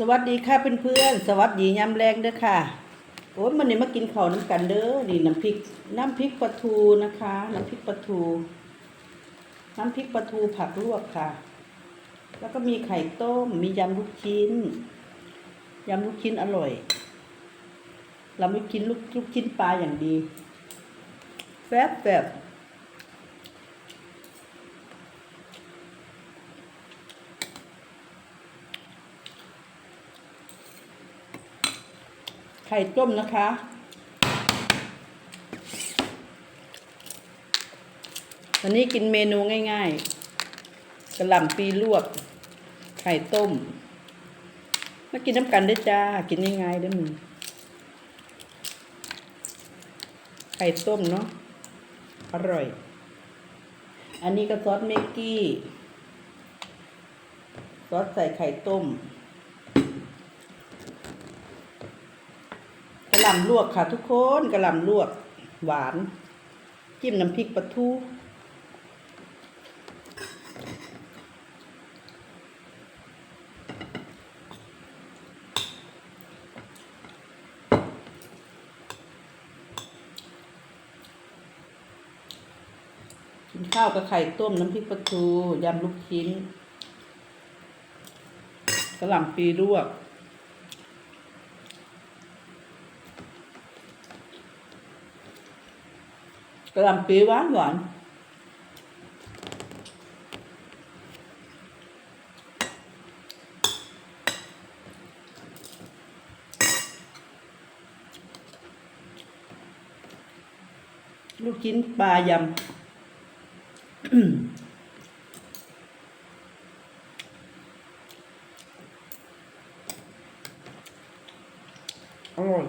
สวัสดีค่ะเพื่อนๆสวัสดียามแรงเด้อค่ะโอ้ยมันนี่มากินข้าวน้ำกันเด้อนี่น้ำพริกน้ำพริกปลาทูนะคะ น้ำพริกปลาทู น้ำพริกปลาทูผักลวกค่ะ แล้วก็มีไข่ต้มมียำลูกชิ้นยำลูกชิ้นอร่อย เราไม่กินลูกลูกชิ้นปลาอย่างดีแซ่บแบบ ไข่ต้มนะคะ วันนี้กินเมนูง่ายๆกระหล่ำปีลวก ไข่ต้ม มากินน้ำกันได้จ้า กินง่ายๆเด้มึงไข่ต้มเนาะ อร่อย อันนี้ก็ซอสเมกกี้ ซอสใส่ไข่ต้ม กระห ล่ำลวกค่ะ ทุกคนกระหล่ำลวก หวาน จิ้มน้ำพริกปลาทูกินข้าวกับไข่ต้มน้ำพริกปลาทูยำลูกชิ้นกระหล่ำปีลวก กระหล่ำปีหวานหวานลูกชิ้นปลายำ อร่อย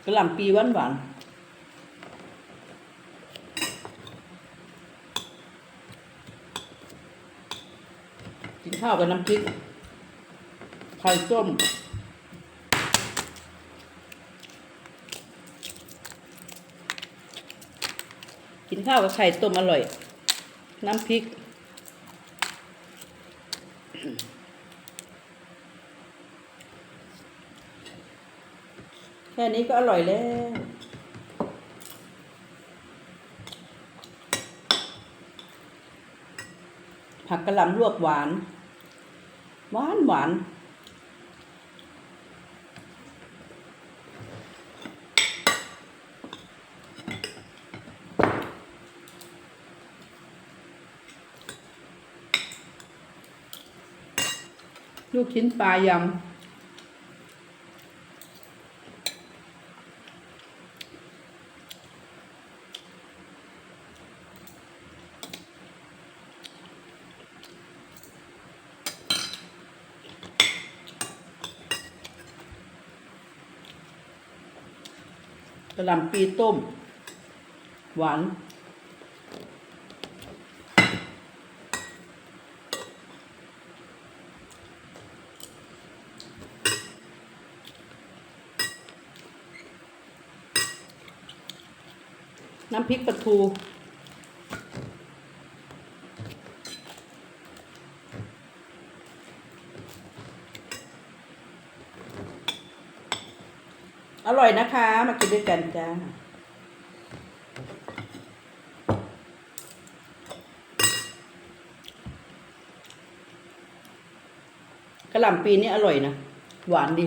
กระ หล่ำปีหวานหวานกินข้าวกับน้ำพริกไข่ต้มกินข้าวกับไข่ต้มอร่อย น้ำพริก ค่นี้ก็อร่อยแล้ว ผักกระหล่ำลวกหวาน หวานหวานลูกชิ้นปลายำ ระหล่ำปีต้ม หวาน น้ำพริกปลาทู อร่อยนะคะ มากินด้วยกันจ้ากระหล่ำปีนี้อร่อยนะ หวานดี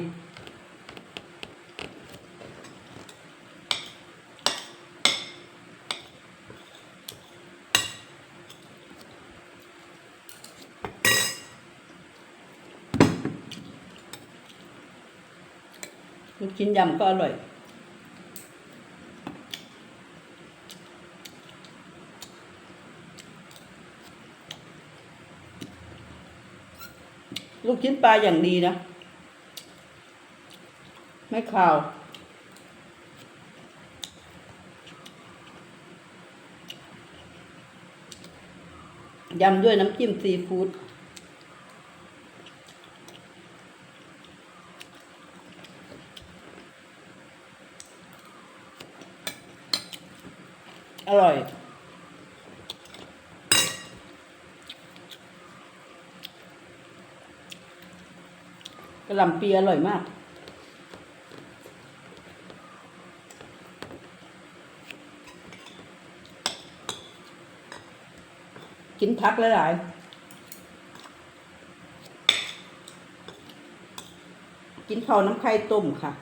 ลูกชิ้นยำก็อร่อย ลูกชิ้นปลาอย่างดีนะ ไม่ขาวยำด้วยน้ำจิ้มซีฟู้ด อร่อยกระหล่ำปีอร่อยมาก กินพักหลายๆกินข้าวน้ำไข่ต้มค่ะ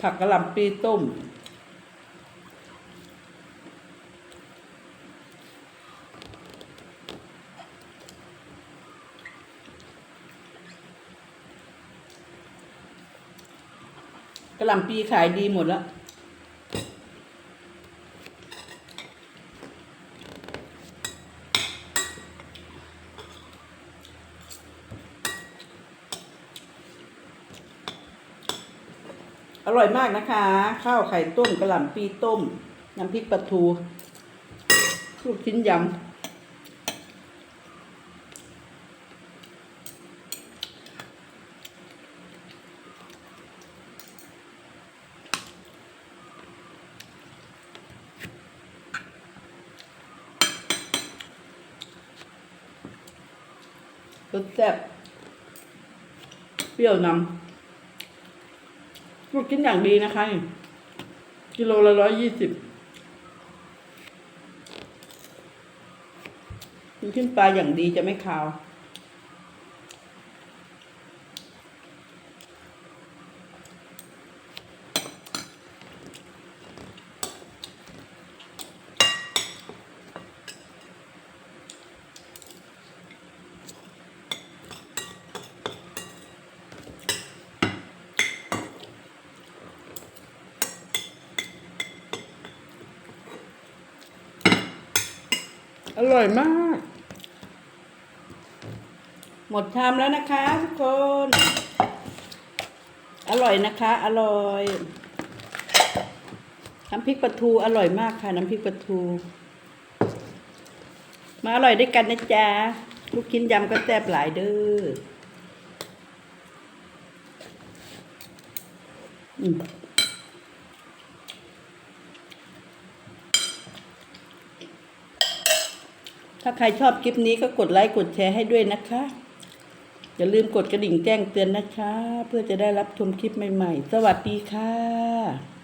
ผักกระหล่ำปีต้ม กระหล่ำปีขายดีหมดแล้ว อร่อยมากนะคะ ข้าวไข่ต้มกระหล่ำปีต้ม น้ำพริกปลาทู ลูกชิ้นยำ รสแซ่บเปรี้ยวนำลูกินอย่างดีนะคะกิโลละร้อยยี่สิบลูกชิ้นปลาอย่างดีจะไม่คาว อร่อยมาก หมดชามแล้วนะคะทุกคน อร่อยนะคะ อร่อยน้ำพริกปลาทูอร่อยมากค่ะน้ำพริกปลาทู มาอร่อยด้วยกันนะจ๊ะลูกชิ้นยำก็แซ่บหลายเด้ออืม ถ้าใครชอบคลิปนี้ก็กดไลค์กดแชร์ให้ด้วยนะคะ อย่าลืมกดกระดิ่งแจ้งเตือนนะคะ เพื่อจะได้รับชมคลิปใหม่ ๆ สวัสดีค่ะ